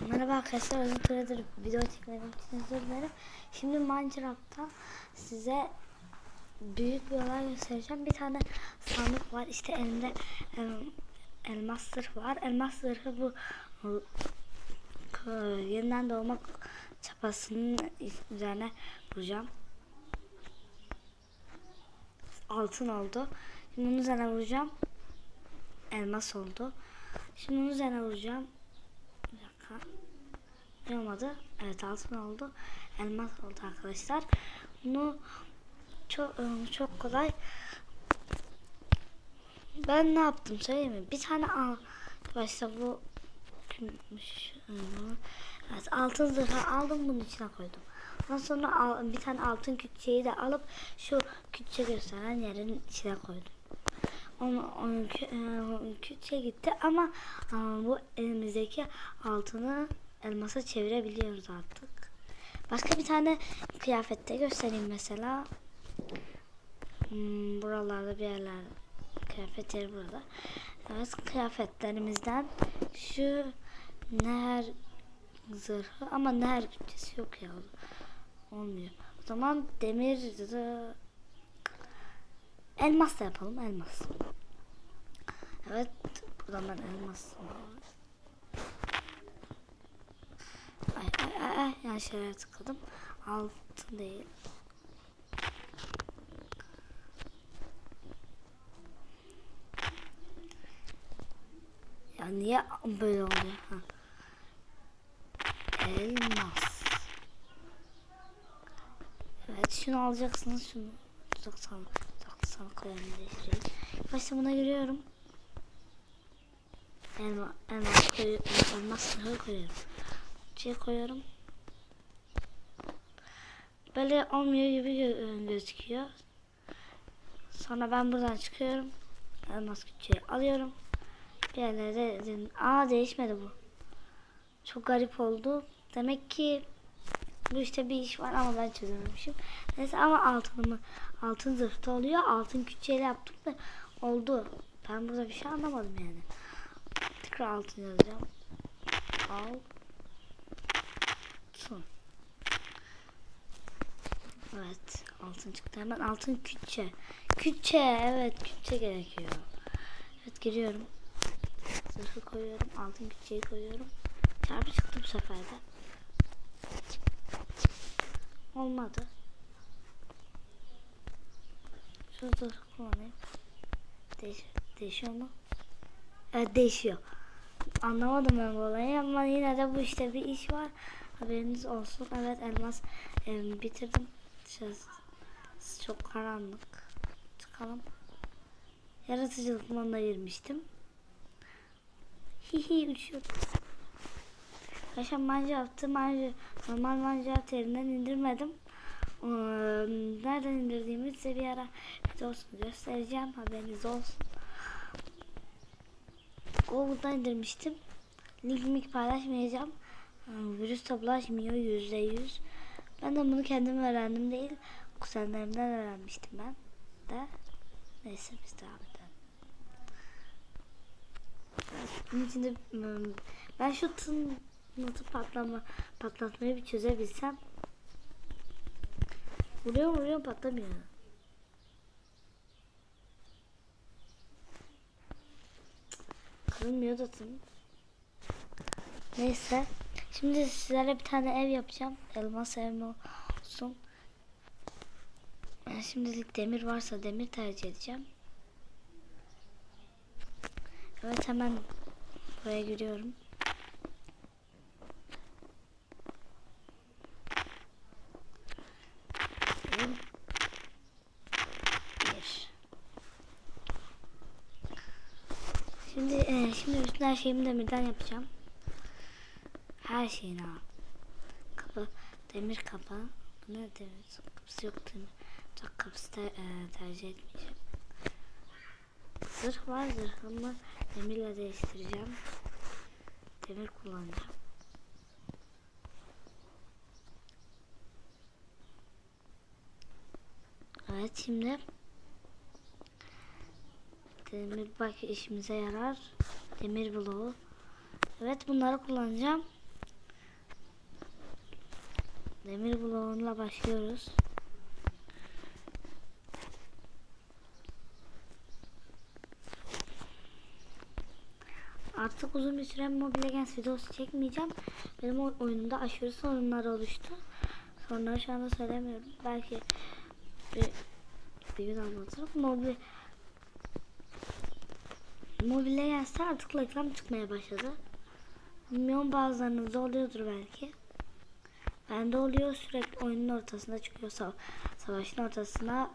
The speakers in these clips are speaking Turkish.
Merhaba arkadaşlar uzun süredir video çekmediğim için özür dilerim. Şimdi Minecraft'ta size büyük bir olay göstereceğim. Bir tane sandık var. İşte elimde em, elmas zırh var. Elmas zırhı bu yeniden doğmak çapasının üzerine vuracağım. Altın oldu. Şimdi bunun üzerine vuracağım. Elmas oldu. Şimdi bunun üzerine vuracağım. Dakika. Ne olmadı? Evet altın oldu. Elmas oldu arkadaşlar. Bunu çok ıı, çok kolay. Ben ne yaptım söyleyeyim mi? Bir tane al. Başta bu kimmiş? Iı, Evet altın zırhı aldım bunun içine koydum. Ondan sonra bir tane altın küçeği de alıp şu küçe gösteren yerin içine koydum. Onu, onu kü- e, küçüğe gitti ama e, bu elimizdeki altını elmasa çevirebiliyoruz artık. Başka bir tane kıyafette göstereyim mesela. Hmm, buralarda bir yerler kıyafet yeri burada. Evet kıyafetlerimizden şu neher zırhı ama neher gücesi yok ya. Olmuyor. O zaman demir Elmas da yapalım elmas. Evet buradan ben elmas. Ay ay ay ay yanlış şeylere tıkladım. Altın değil. Ya niye böyle oluyor? Ha. Elmas. Evet şunu alacaksınız şunu. 90 90 koyalım değiştireyim. Başta buna giriyorum. Elma, elmas koyuyorum. Elmas sınırı koyuyorum. Şey koyuyorum. Böyle olmuyor gibi gö- gözüküyor. Sonra ben buradan çıkıyorum. Elmas küçüğü alıyorum. Bir yerlere de... Aa değişmedi bu. Çok garip oldu. Demek ki bu işte bir iş var ama ben çözememişim. Neyse ama altınımı altın zırhta oluyor. Altın küçüğüyle yaptım da oldu. Ben burada bir şey anlamadım yani. Tekrar altın yazacağım. Altın. Evet. Altın çıktı. Hemen altın küçe. Küçe. Evet. Küçe gerekiyor. Evet giriyorum. Zırhı koyuyorum. Altın küçeği koyuyorum. Çarpı çıktı bu sefer de. Olmadı. Şurada kullanayım. Değiş değişiyor mu? Evet değişiyor. Anlamadım ben bu olayı ama yine de bu işte bir iş var. Haberiniz olsun. Evet elmas em, bitirdim. Dışarısı çok karanlık. Çıkalım. Yaratıcılık moduna girmiştim. Hihi uçuyordum. Yaşam Minecraft'ı Minecraft, normal Minecraft yerinden indirmedim. Ee, nereden indirdiğimi size bir ara videosunu göstereceğim. Haberiniz olsun. Google'dan indirmiştim. Linkimi paylaşmayacağım. Ee, Virüs de bulaşmıyor yüzde yüz. Ben de bunu kendim öğrendim değil. Kuzenlerimden öğrenmiştim ben de. Neyse biz devam edelim. Bunun içinde ım, ben şu tın nasıl patlama patlatmayı bir çözebilsem vuruyor vuruyor patlamıyor. Kırılmıyor da tın. Neyse. Şimdi sizlere bir tane ev yapacağım. Elmas ev mi olsun. Ben şimdilik demir varsa demir tercih edeceğim. Evet hemen buraya giriyorum. Bir. Şimdi e, şimdi bütün her şeyimi demirden yapacağım. Her şeyini al. Kapı, demir kapı. Bu ne demir? Kapısı yok demir. Çok kapısı te, e, tercih etmeyeceğim. Zırh var zırhımı demirle değiştireceğim. Demir kullanacağım. Evet şimdi demir belki işimize yarar. Demir bloğu. Evet bunları kullanacağım. Demir bloğunla başlıyoruz. Artık uzun bir süre Mobile Legends videosu çekmeyeceğim. Benim oyunumda aşırı sorunlar oluştu. Sorunları şu anda söylemiyorum. Belki bir, bir gün anlatırım. Mobile Mobile Legends'te artık reklam çıkmaya başladı. Bilmiyorum bazılarınızda oluyordur belki. Bende oluyor sürekli oyunun ortasında çıkıyor sa savaşın ortasına.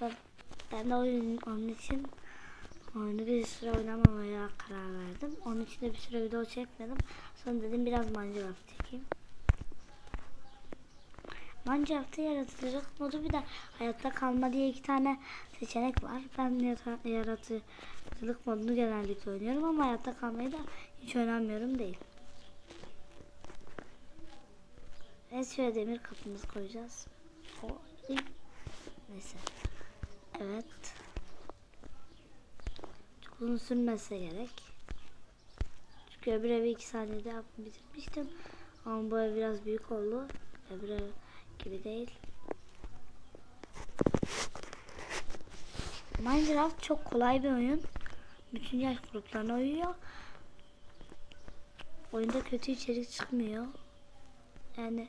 Ben, ben de oyun, onun için oyunu bir süre oynamamaya karar verdim. Onun için de bir süre video çekmedim. Sonra dedim biraz Minecraft çekeyim. Minecraft'ta yaratıcılık modu bir de hayatta kalma diye iki tane seçenek var. Ben yata- yaratıcılık modunu genellikle oynuyorum ama hayatta kalmayı da hiç oynamıyorum değil. Evet şöyle demir kapımızı koyacağız. O neyse. Evet. Çok uzun sürmese gerek. Çünkü öbür evi iki saniyede yapıp bitirmiştim. Ama bu ev biraz büyük oldu. Öbür ev gibi değil. Minecraft çok kolay bir oyun. Bütün yaş gruplarına uyuyor. Oyunda kötü içerik çıkmıyor. Yani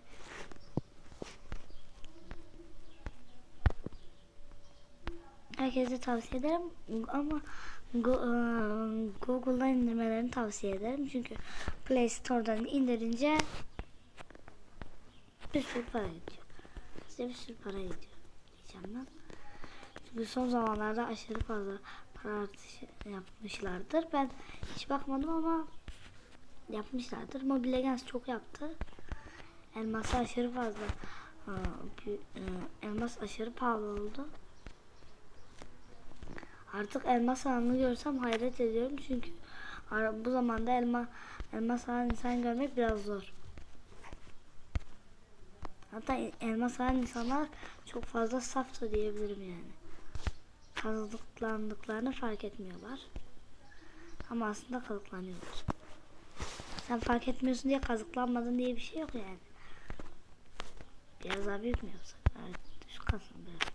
herkese tavsiye ederim ama ıı, Google'dan indirmelerini tavsiye ederim çünkü Play Store'dan indirince bir sürü para gidiyor. Size bir sürü para gidiyor diyeceğim ben. Çünkü son zamanlarda aşırı fazla para artışı yapmışlardır. Ben hiç bakmadım ama yapmışlardır. Mobile Legends çok yaptı. Elmas aşırı fazla. E, Elmas aşırı pahalı oldu. Artık elmas alanını görsem hayret ediyorum çünkü bu zamanda elma elmas alan insan görmek biraz zor. Hatta elmas alan insanlar çok fazla saf da diyebilirim yani. Kazıklandıklarını fark etmiyorlar. Ama aslında kazıklanıyorlar. Sen fark etmiyorsun diye kazıklanmadın diye bir şey yok yani. Biraz daha büyük mü yapsak? Evet, düz kalsın biraz.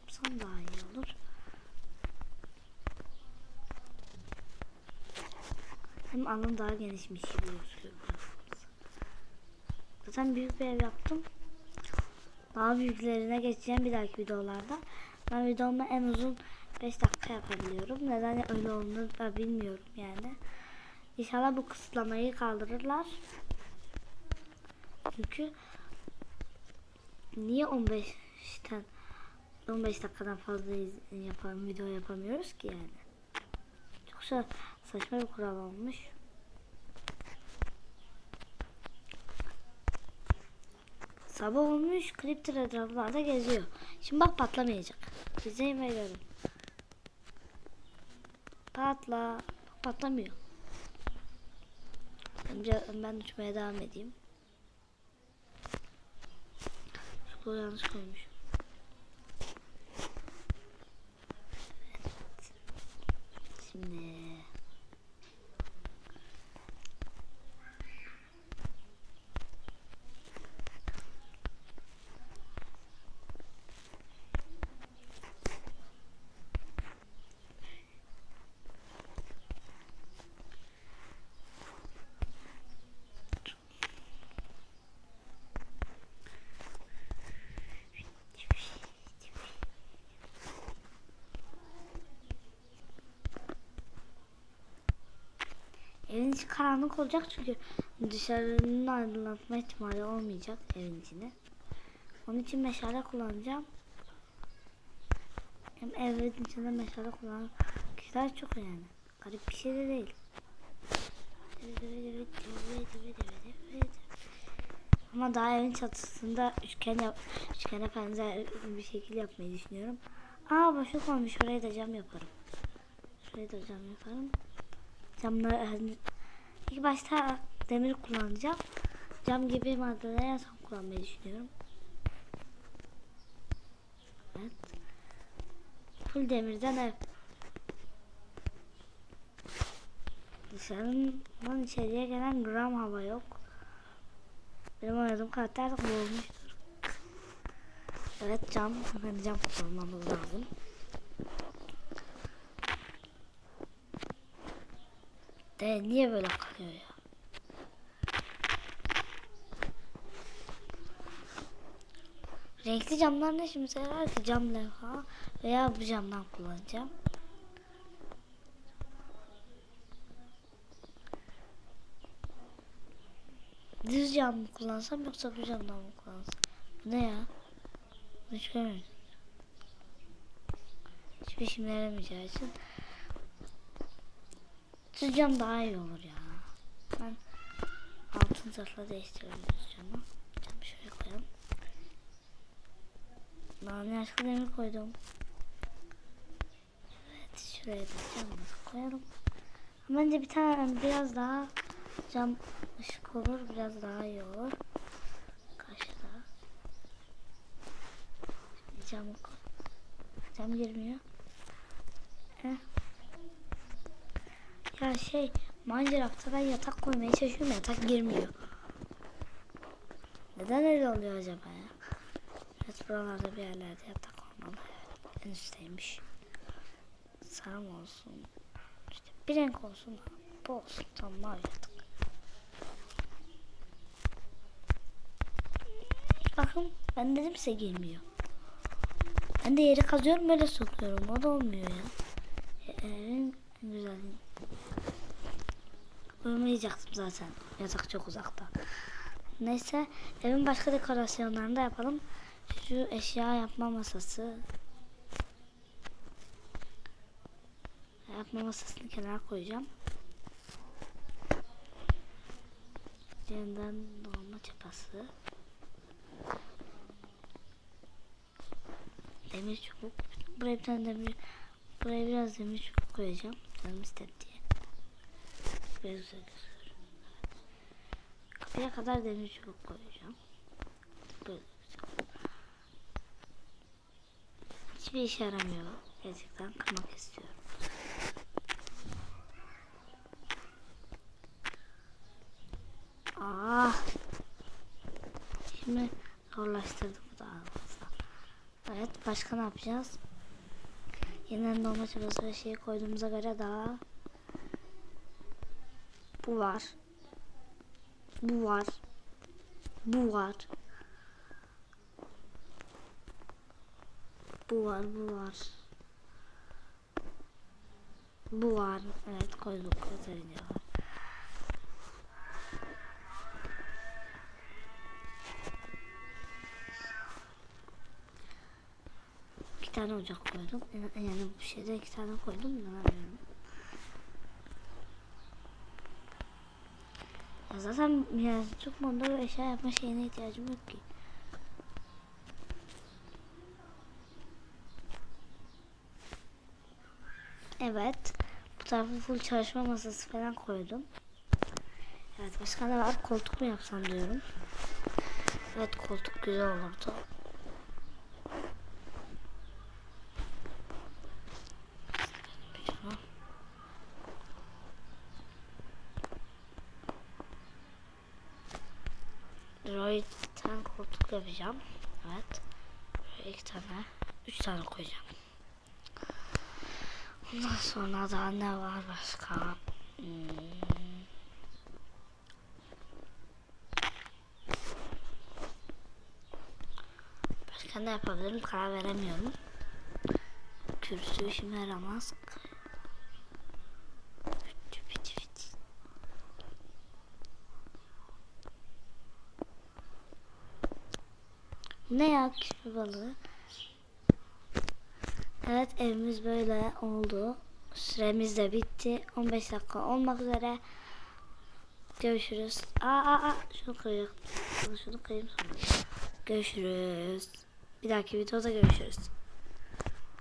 Yapsam daha iyi olur. Hem alan daha genişmiş gibi gözüküyor. Zaten büyük bir ev yaptım. Daha büyüklerine geçeceğim bir dahaki videolarda. Ben videomu en uzun 5 dakika yapabiliyorum. Neden öyle olduğunu da bilmiyorum yani. İnşallah bu kısıtlamayı kaldırırlar. Çünkü niye 15'ten 15 dakikadan fazla yapalım video yapamıyoruz ki yani. Çok sa- saçma bir kural olmuş. Sabah olmuş, Cryptor etraflarda geziyor. Şimdi bak patlamayacak. İzleyin ve görün. Patla. Patlamıyor. Önce ben uçmaya devam edeyim. Şu yanlış koymuşum. Evet. Şimdi Evin içi karanlık olacak çünkü dışarının aydınlatma ihtimali olmayacak evin içine. Onun için meşale kullanacağım. Hem evin içinde meşale kullanan kişiler çok yani. Garip bir şey de değil. Ama daha evin çatısında üçgen yap, üçgene benzer bir şekil yapmayı düşünüyorum. Aa boşluk olmuş. Şuraya da cam yaparım. Şuraya da cam yaparım. Camları ilk başta demir kullanacağım. Cam gibi maddeleri en son kullanmayı düşünüyorum. Evet. Full demirden ev. Dışarının içeriye gelen gram hava yok. Benim oynadığım karakter olmuştur. Evet cam. Hemen cam kullanmamız lazım. De niye böyle kalıyor ya? Renkli camlar ne şimdi ki cam levha veya bu camdan kullanacağım. Düz cam mı kullansam yoksa bu camdan mı kullansam? Bu ne ya? Hiç görmedim. Hiçbir işime yaramayacağı için düz cam daha iyi olur ya. Ben altın zırhla değiştirelim düz camı. Camı şöyle koyalım. Nane aşkı demir koydum. Evet şuraya da camımızı koyalım. Bence bir tane biraz daha cam ışık olur. Biraz daha iyi olur. Karşıda. Şimdi camı koy. Cam girmiyor. Heh. Ya şey Minecraft'ta ben yatak koymaya çalışıyorum yatak girmiyor. Neden öyle oluyor acaba ya? Evet buralarda bir yerlerde yatak olmalı. En üstteymiş. Sarı olsun? İşte bir renk olsun. Bu olsun. Tamam yatak. Bakın ben dedim size girmiyor. Ben de yeri kazıyorum böyle sokuyorum. O da olmuyor ya. Evin en güzel. Uyumayacaktım zaten. Yatak çok uzakta. Neyse evin başka dekorasyonlarını da yapalım. Şu eşya yapma masası. Yapma masasını kenara koyacağım. Yeniden dolma çapası. Demir çubuk. Buraya bir tane demir buraya biraz demir çubuk koyacağım. Canım istedi gözüküyor. Kapıya kadar demir çubuk koyacağım. Böyle. Hiçbir işe yaramıyor. Gerçekten kırmak istiyorum. Ah. Şimdi zorlaştırdım daha fazla. Evet başka ne yapacağız? Yeniden dolma çabası ve şeyi koyduğumuza göre daha bu var. Bu var. Bu var. Bu var, bu var. Bu var. Evet koyduk. Yeterince var. İki tane ocak koydum. Yani- bu şeyde iki tane koydum. İnanamıyorum. Zaten yani çok bir eşya yapma şeyine ihtiyacım yok ki. Evet. Bu tarafı full çalışma masası falan koydum. Evet başka ne var? Koltuk mu yapsam diyorum. Evet koltuk güzel olurdu. Şunu. Droid'den koltuk yapacağım. Evet. Şöyle iki tane, üç tane koyacağım. Ondan sonra daha ne var başka? Hmm. Başka ne yapabilirim karar veremiyorum. Kürsü işime yaramaz. Ne ya küçük balığı? Evet evimiz böyle oldu. Süremiz de bitti. 15 dakika olmak üzere. Görüşürüz. Aa, aa, aa. Şunu kırayım. Şunu kırayım sonra. Görüşürüz. Bir dahaki videoda görüşürüz.